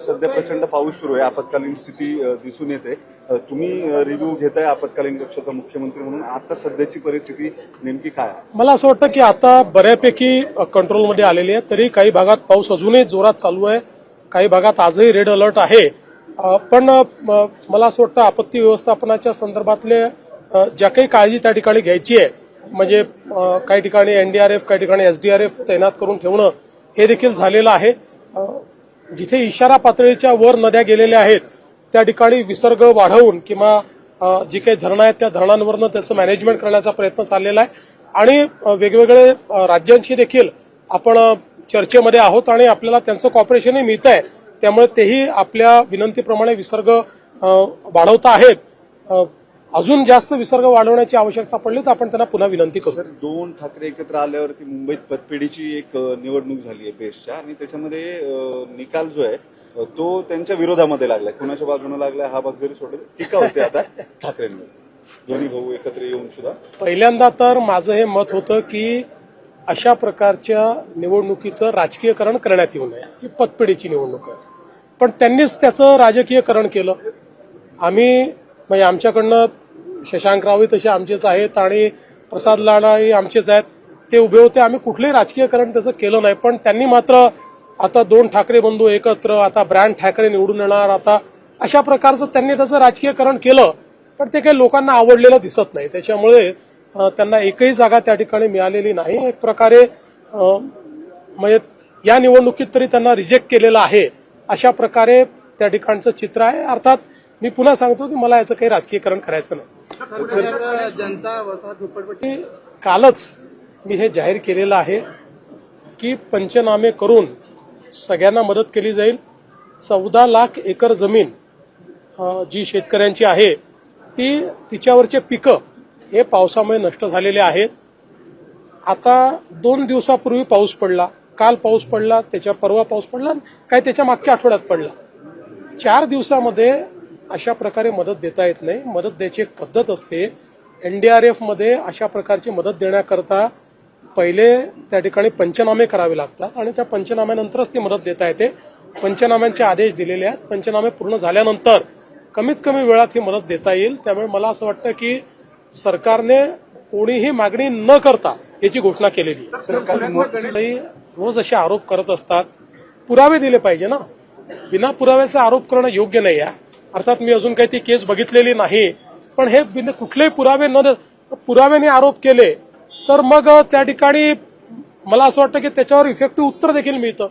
सध्या प्रचंड पाऊस सुरू आहे. आपत्कालीन स्थिती दिसून येते. तुम्ही रिव्ह्यू घेताय आपत्कालीन पक्षाचा मुख्यमंत्री म्हणून. आता सध्याची परिस्थिती नेमकी काय मला असं वाटतं की आता बऱ्यापैकी कंट्रोलमध्ये आलेली आहे. तरी काही भागात पाऊस अजूनही जोरात चालू आहे. काही भागात आजही रेड अलर्ट आहे. पण मला असं वाटतं आपत्ती व्यवस्थापनाच्या संदर्भातले ज्या काही काळजी त्या ठिकाणी घ्यायची आहे म्हणजे काही ठिकाणी एनडीआरएफ काही ठिकाणी एसडीआरएफ तैनात करून ठेवणं हे देखील झालेलं आहे. जिथे इशारा पातळीच्या वर नद्या गेलेल्या आहेत त्या ठिकाणी विसर्ग वाढवून किंवा जी काही धरणं आहेत त्या धरणांवरनं त्याचं मॅनेजमेंट करण्याचा प्रयत्न चाललेला आहे. आणि वेगवेगळे राज्यांशी देखील आपण चर्चेमध्ये आहोत आणि आपल्याला त्यांचं कॉपरेशनही मिळत आहे त्यामुळे तेही आपल्या विनंतीप्रमाणे विसर्ग वाढवता आहेत. अजून जास्त विसर्ग वाढवण्याची आवश्यकता पडली तर आपण त्यांना पुन्हा विनंती करू. दोन ठाकरे एकत्र आल्यावरती मुंबईत पतपेढीची एक निवडणूक झाली आहे बेस्टच्या आणि त्याच्यामध्ये निकाल जो आहे तो त्यांच्या विरोधामध्ये लागलाय. कुणाच्या बाजूने लागलाय हा भाग जरी सोडला टीका होते आता ठाकरेंवर. दोन्ही भाऊ एकत्र येऊन सुद्धा. पहिल्यांदा तर माझं हे मत होतं की अशा प्रकारच्या निवडणुकीचं राजकीयकरण करण्यात येऊ नये. ही पतपिढीची निवडणूक आहे. पण त्यांनीच त्याचं राजकीयकरण केलं. आम्ही म्हणजे आमच्याकडनं शशांकरावही तसे आमचेच आहेत आणि प्रसाद लाडाही आमचेच आहेत. ते उभे होते. आम्ही कुठलंही राजकीयकरण त्याचं केलं नाही. पण त्यांनी मात्र आता दोन ठाकरे बंधू एकत्र आता ब्रँड ठाकरे निवडून येणार आता अशा प्रकारचं त्यांनी त्याचं राजकीयकरण केलं. पण ते काही लोकांना आवडलेलं दिसत नाही. त्याच्यामुळे त्यांना एकही जागा त्या ठिकाणी मिळालेली नाही. एक प्रकारे म्हणजे या निवडणुकीत तरी त्यांना रिजेक्ट केलेलं आहे. अशा प्रकारे त्या ठिकाणचं चित्र आहे. अर्थात मी पुन्हा सांगतो की मला याचं काही राजकीयकरण करायचं नाही. जनता वसाहत झोपडपट्टी कालच मी हे जाहीर केलेलं आहे की पंचनामे करून सगळ्यांना मदत केली जाईल. चौदा लाख एकर जमीन जी शेतकऱ्यांची आहे ती तिच्यावरचे पिकं हे पावसामुळे नष्ट झालेले आहेत. आता दोन दिवसापूर्वी पाऊस पडला. काल पाऊस पडला त्याच्या परवा पाऊस पडला काय त्याच्या मागच्या आठवड्यात पडला. चार दिवसामध्ये अशा प्रकारे मदत देता येत नाही. मदत द्यायची एक पद्धत असते. एनडीआरएफमध्ये अशा प्रकारची मदत देण्याकरता पहिले त्या ठिकाणी पंचनामे करावे लागतात आणि त्या पंचनाम्यानंतरच ती मदत देता येते. पंचनाम्यांचे आदेश दिलेले आहेत. पंचनामे पूर्ण झाल्यानंतर कमीत कमी वेळात ही मदत देता येईल. त्यामुळे मला असं वाटतं की सरकारने कोणीही मागणी न करता याची घोषणा केलेली रोज असे आरोप करत असतात. पुरावे दिले पाहिजे ना. बिना पुराव्याचा आरोप करणं योग्य नाही आहे. अर्थात मी अजून काही ती केस बघितलेली नाही. पण हे बिना कुठलेही पुरावे न पुराव्याने आरोप केले तर मग त्या ठिकाणी मला असं वाटतं की त्याच्यावर इफेक्टिव्ह उत्तर देखील मिळतं.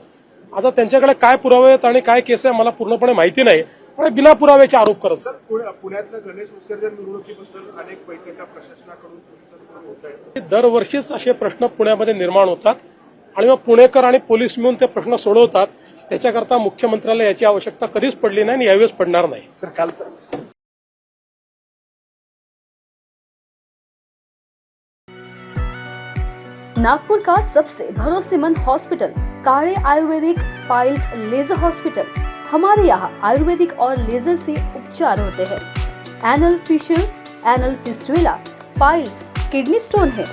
आता त्यांच्याकडे काय पुरावे आहेत आणि काय केस आहे मला पूर्णपणे माहिती नाही. पण बिना पुराव्याचे आरोप करत असतात. पुण्या- पुण्यातलं गणेश विसर्जन मिरवणुकीबद्दल अनेक पैशाच्या प्रशासनाकडून पोलिसांकडून होत दरवर्षीच असे प्रश्न पुण्यामध्ये निर्माण होतात आणि मग पुणेकर आणि पोलीस मिळून ते प्रश्न सोडवतात. त्याच्याकरता मुख्यमंत्र्याला याची आवश्यकता कधीच पडली नाही आणि यावेळेस पडणार नाही. सर कालचं नागपुर का सबसे भरोसेमंद hospital Kade Ayurvedic piles laser hospital हमारे यहाँ आयुर्वेदिक और लेजर से उपचार होते हैं। Anal fissure anal fistula piles kidney stone है।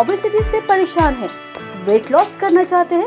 ओबेसिटी से परेशान है। वेट लॉस करना चाहते हैं?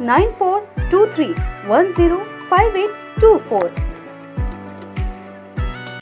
9423 105824.